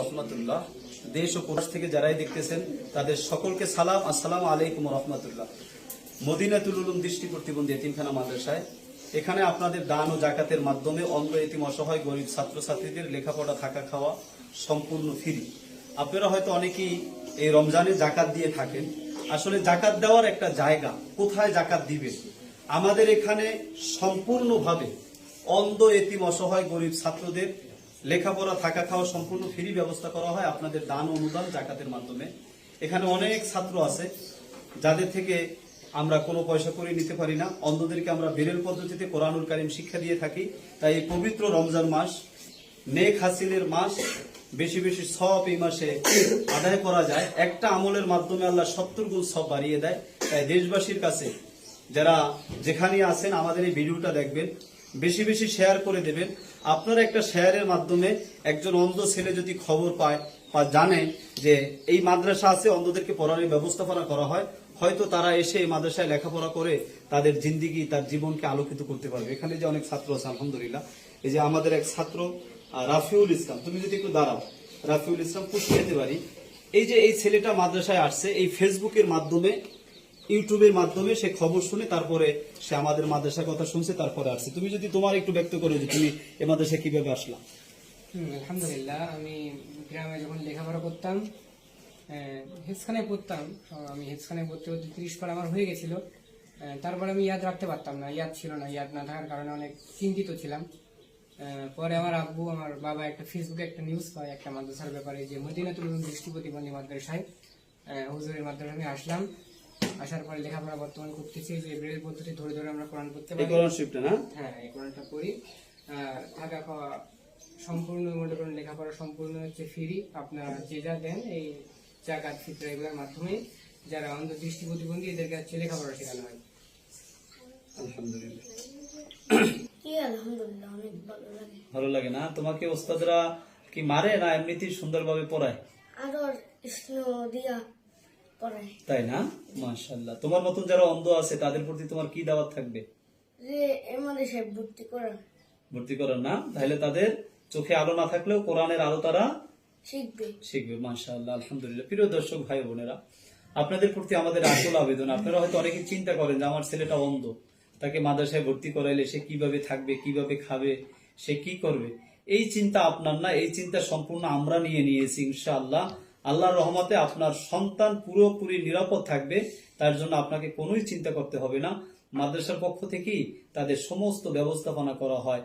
রহমতুল্লাহ। দেশ ও প্রবাস থেকে যারাই দেখতেছেন, তাদের সকলকে সালাম, আসসালাম আলাইকুম রহমতুল্লাহ। মদিনাতুল উলুম দৃষ্টি প্রতিবন্ধী এতিমখানা মাদ্রাসায়, এখানে আপনাদের দান ও জাকাতের মাধ্যমে অন্ধ এতিম অসহায় গরিব ছাত্রছাত্রীদের লেখাপড়া, থাকা খাওয়া সম্পূর্ণ ফ্রি। আপনারা হয়তো অনেকেই এই রমজানে জাকাত দিয়ে থাকেন। আসলে জাকাত দেওয়ার একটা জায়গা, কোথায় জাকাত দিবেন আমাদের এখানে সম্পূর্ণভাবে অন্ধ এতিম অসহায় গরিব ছাত্রদের লেখাপড়া থাকা খাওয়া সম্পূর্ণ ফ্রি ব্যবস্থা করা হয় আপনাদের দান অনুদান জাকাতের মাধ্যমে। এখানে অনেক ছাত্র আছে, যাদের থেকে আমরা কোনো পয়সা করে নিতে পারি না। অন্ধদেরকে আমরা বেরেল পদ্ধতিতে কোরআনুল কারিম শিক্ষা দিয়ে থাকি। তাই এই পবিত্র রমজান মাস, নেক হাসিলের মাস, বেশি বেশি সব এই মাসে আদায় করা যায়। একটা আমলের মাধ্যমে আল্লাহ সত্তর গুণ সব বাড়িয়ে দেয়। তাই দেশবাসীর কাছে, যারা যেখানে আছেন, আমাদের এই ভিডিওটা দেখবেন। বেশি বেশি শেয়ার করে দেবেন। আপনার একটা শেয়ারের মাধ্যমে একজন অন্ধ ছেলে যদি খবর পায় বা জানে যে এই মাদ্রাসা আছে, অন্ধদেরকে পড়ানোর ব্যবস্থাপনা করা হয়, হয়তো তারা এসে এই মাদ্রাসায় লেখাপড়া করে তাদের জিন্দিগি, তার জীবনকে আলোকিত করতে পারবে। এখানে যে অনেক ছাত্র আছে, আলহামদুলিল্লাহ। এই যে আমাদের এক ছাত্র রাফিউল ইসলাম, তুমি যদি একটু দাঁড়াও। রাফিউল ইসলাম, পুষিয়ে পারি। এই যে এই ছেলেটা মাদ্রাসায় আসছে, এই ফেসবুকের মাধ্যমে ইউটিউবের মাধ্যমে সে খবর শুনে তারপরে সে আমাদের মাদ্রাসার কথা শুনছে, তারপরে আসছে। তুমি যদি তোমার একটু ব্যক্ত করো যে তুমি এ মাদ্রাসায় কীভাবে আসলাম আলহামদুলিল্লাহ, আমি গ্রামে যখন লেখাপড়া করতাম হেসখানে পড়তাম আমি হেসখানে পড়তে পড়তে তিরিশ পার আমার হয়ে গেছিল। তারপরে আমি ইয়াদ রাখতে পারতাম না, ইয়াদ ছিল না, ইয়াদ না থাকার কারণে অনেক চিন্তিত ছিলাম। পরে আমার আব্বু, আমার বাবা একটা ফেসবুকে একটা নিউজ পায়, একটা মাদ্রাসার ব্যাপারে যে মদিনাতুল দৃষ্টি প্রতিবন্ধী মাদ্রাসায় হুজুরের মাধ্যমে আমি আসলাম। আসার পরে লেখাপড়া বর্তমান করতেছি যে ব্রেল পদ্ধতি ধরে ধরে আমরা কোরআন করতে এই পারি। কোরআন শিফটে না? হ্যাঁ এই কোরআনটা পড়ি। থাকা খাওয়া সম্পূর্ণ মনে করেন লেখাপড়া সম্পূর্ণ হচ্ছে ফ্রি আপনারা যে যা দেন এই জাকাত ফিতরা এগুলোর মাধ্যমে যারা অন্ধ দৃষ্টি প্রতিবন্ধী এদেরকে হচ্ছে লেখাপড়া শেখানো হয়। আলহামদুলিল্লাহ। কি ভালো লাগে। না? তোমাকে ওস্তাদরা কি মারে না এমনিতেই সুন্দরভাবে পড়ায়? আরও দিয়া পড়ায় তাই না? মাশাল্লাহ তোমার মতন যারা অন্ধ আছে তাদের প্রতি তোমার কি দাওয়াত থাকবে? ভর্তি করা ভর্তি করার না? তাহলে তাদের চোখে আলো না থাকলেও কোরআনের আলো তারা শিখবে। শিখবে মাশাআল্লাহ আলহামদুলিল্লাহ। প্রিয় দর্শক ভাই বোনেরা আপনাদের প্রতি আমাদের আসল আবেদন আপনারা হয়তো অনেকে চিন্তা করেন যে আমার ছেলেটা অন্ধ তাকে মাদ্রাসায় ভর্তি করাইলে সে কীভাবে থাকবে কীভাবে খাবে সে কি করবে? এই চিন্তা আপনার না এই চিন্তা সম্পূর্ণ আমরা নিয়ে নিয়েছি ইনশাআল্লাহ। আল্লাহর রহমতে আপনার সন্তান পুরোপুরি নিরাপদ থাকবে, তার জন্য আপনাকে কোনোই চিন্তা করতে হবে না। মাদ্রাসার পক্ষ থেকেই তাদের সমস্ত ব্যবস্থাপনা করা হয়।